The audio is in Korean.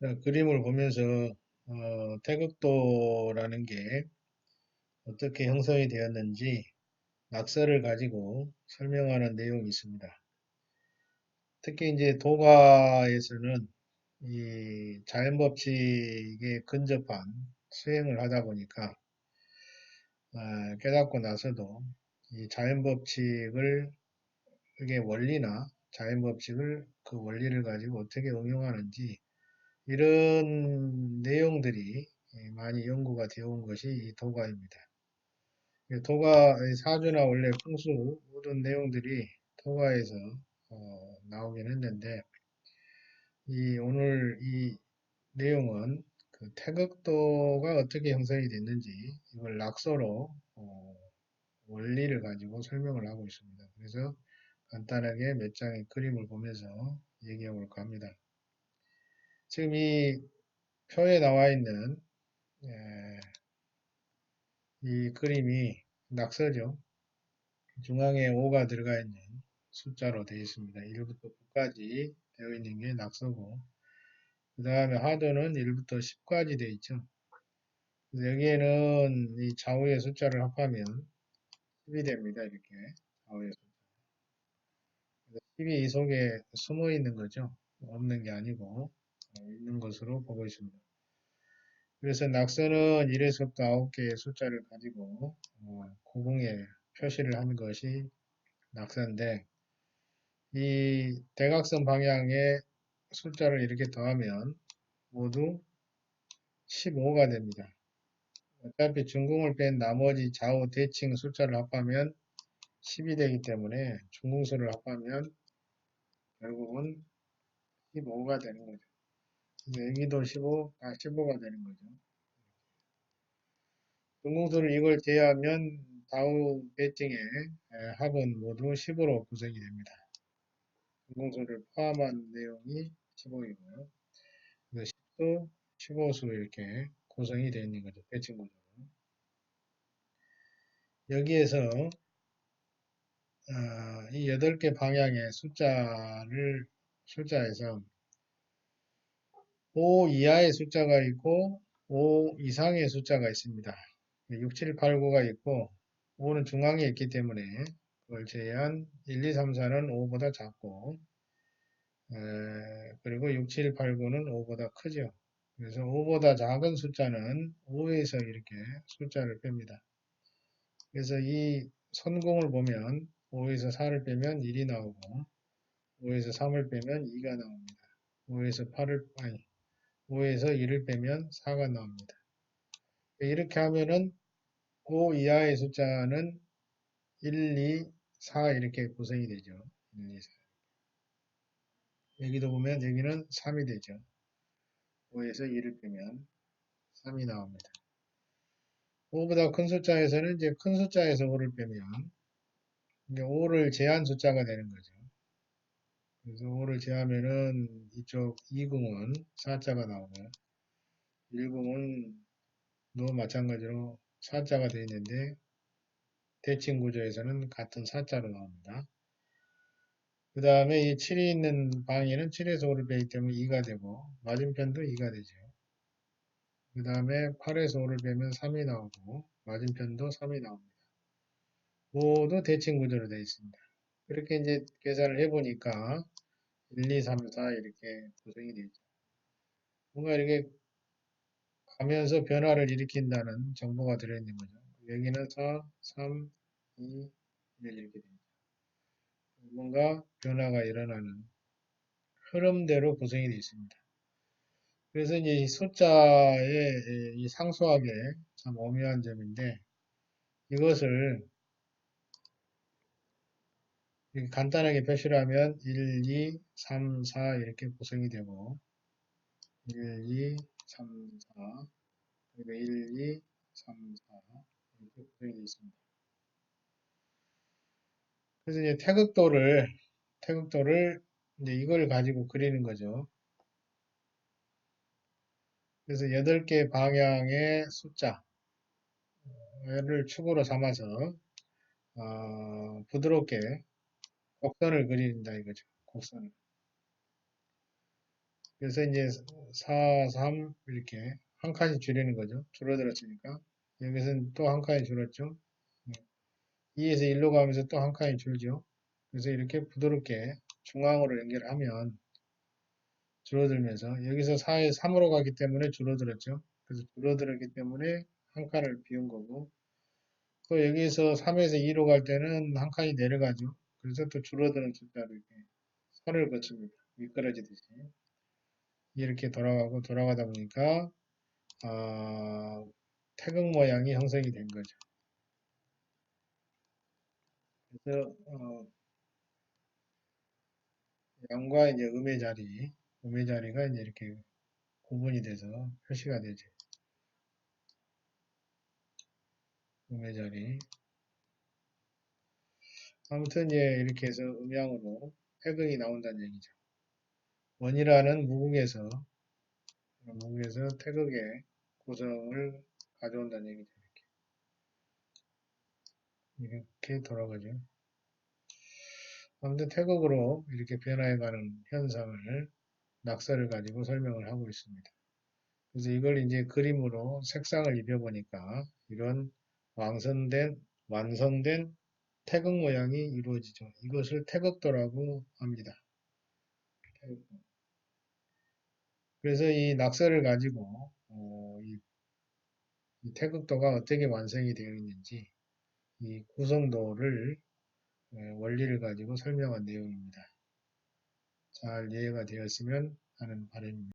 자, 그림을 보면서 어, 태극도라는 게 어떻게 형성이 되었는지 낙서를 가지고 설명하는 내용이 있습니다. 특히 이제 도가에서는 이 자연 법칙에 근접한 수행을 하다 보니까 아, 깨닫고 나서도 이 자연 법칙을 그게 원리나 자연 법칙을 그 원리를 가지고 어떻게 응용하는지 이런 내용들이 많이 연구가 되어 온 것이 이 도가입니다. 도가 사주나 원래 풍수 모든 내용들이 도가에서 어, 나오긴 했는데 이 오늘 이 내용은 그 태극도가 어떻게 형성이 됐는지 이걸 낙서로 어, 원리를 가지고 설명을 하고 있습니다. 그래서 간단하게 몇 장의 그림을 보면서 얘기해 볼까 합니다. 지금 이 표에 나와 있는 예, 이 그림이 낙서죠. 중앙에 5가 들어가 있는 숫자로 되어 있습니다. 1부터 9까지 되어 있는 게 낙서고 그 다음에 하도는 1부터 10까지 되어 있죠. 여기에는 이 좌우의 숫자를 합하면 10이 됩니다. 이렇게 좌우의 숫자. 10이 이 속에 숨어 있는 거죠. 없는 게 아니고 어, 있는 것으로 보고 있습니다. 그래서 낙서는 1에서부터 9개의 숫자를 가지고 어, 고궁에 표시를 한 것이 낙서인데 이 대각선 방향의 숫자를 이렇게 더하면 모두 15가 됩니다. 어차피 중궁을 뺀 나머지 좌우 대칭 숫자를 합하면 10이 되기 때문에 중궁수를 합하면 결국은 15가 되는 거죠. 여기도 15, 다 15가 되는 거죠. 중궁수를 이걸 제외하면 좌우 대칭의 합은 모두 10으로 구성이 됩니다. 중궁수를 포함한 내용이 15이고요. 10수, 15수 이렇게 구성이 되어 있는 거죠. 배칭 구조. 여기에서 어, 이 8개 방향의 숫자를 숫자에서 5 이하의 숫자가 있고 5 이상의 숫자가 있습니다. 6, 7, 8, 9가 있고 5는 중앙에 있기 때문에 그걸 제외한 1, 2, 3, 4는 5보다 작고 에, 그리고 6, 7, 8, 9는 5보다 크죠. 그래서 5보다 작은 숫자는 5에서 이렇게 숫자를 뺍니다. 그래서 이 선공을 보면 5에서 4를 빼면 1이 나오고 5에서 3을 빼면 2가 나옵니다. 5에서 8을 아니 5에서 1을 빼면 4가 나옵니다. 이렇게 하면은 5 이하의 숫자는 1, 2, 4 이렇게 구성이 되죠. 1, 2, 4. 여기도 보면 여기는 3이 되죠. 5에서 2를 빼면 3이 나옵니다. 5보다 큰 숫자에서는 이제 큰 숫자에서 5를 빼면 이제 5를 제한 숫자가 되는 거죠. 그래서 5를 제하면은 이쪽 2궁은 4자가 나오고 1궁은 도 마찬가지로 4자가 되어 있는데 대칭 구조에서는 같은 4자로 나옵니다. 그 다음에 이 7이 있는 방에는 7에서 5를 빼기 때문에 2가 되고 맞은편도 2가 되죠. 그 다음에 8에서 5를 빼면 3이 나오고 맞은편도 3이 나옵니다. 모두 대칭 구조로 되어 있습니다. 그렇게 이제 계산을 해보니까 1, 2, 3, 4 이렇게 구성이 되죠. 뭔가 이렇게 가면서 변화를 일으킨다는 정보가 들어있는 거죠. 여기는 4, 3, 2, 1 이렇게 됩니다. 뭔가 변화가 일어나는 흐름대로 구성이 되어 있습니다. 그래서 이제 이 숫자의 이 상수하게 참 오묘한 점인데 이것을 간단하게 표시를 하면 1, 2, 3, 4 이렇게 구성이 되고 1, 2, 3, 4 그리고 1, 2, 3, 4 이렇게 구성이 되어 있습니다. 그래서 이제 태극도를 태극도를 이제 이걸 가지고 그리는 거죠. 그래서 8개 방향의 숫자를 축으로 삼아서 어, 부드럽게 곡선을 그린다 이거죠. 곡선을. 그래서 이제 4, 3 이렇게 한 칸이 줄이는 거죠. 줄어들었으니까. 여기서는 또 한 칸이 줄었죠. 2에서 1로 가면서 또 한 칸이 줄죠. 그래서 이렇게 부드럽게 중앙으로 연결하면 줄어들면서 여기서 4에 3으로 가기 때문에 줄어들었죠. 그래서 줄어들었기 때문에 한 칸을 비운 거고 또 여기서 3에서 2로 갈 때는 한 칸이 내려가죠. 또 줄어드는 숫자로 이렇게 선을 거칩니다. 미끄러지듯이 이렇게 돌아가고 돌아가다 보니까 아, 태극 모양이 형성이 된 거죠. 그래서 어, 양과 이제 음의 자리, 음의 자리가 이제 이렇게 구분이 돼서 표시가 되죠. 음의 자리. 아무튼 이제 이렇게 해서 음양으로 태극이 나온다는 얘기죠. 원이라는 무궁에서 무궁에서 태극의 구성을 가져온다는 얘기죠. 이렇게, 이렇게 돌아가죠. 아무튼 태극으로 이렇게 변화해가는 현상을 낙서를 가지고 설명을 하고 있습니다. 그래서 이걸 이제 그림으로 색상을 입혀보니까 이런 완성된, 완성된 태극 모양이 이루어지죠. 이것을 태극도라고 합니다. 그래서 이 낙서를 가지고 어, 이, 이 태극도가 어떻게 완성이 되어 있는지 이 구성도를 예, 원리를 가지고 설명한 내용입니다. 잘 이해가 되었으면 하는 바람입니다.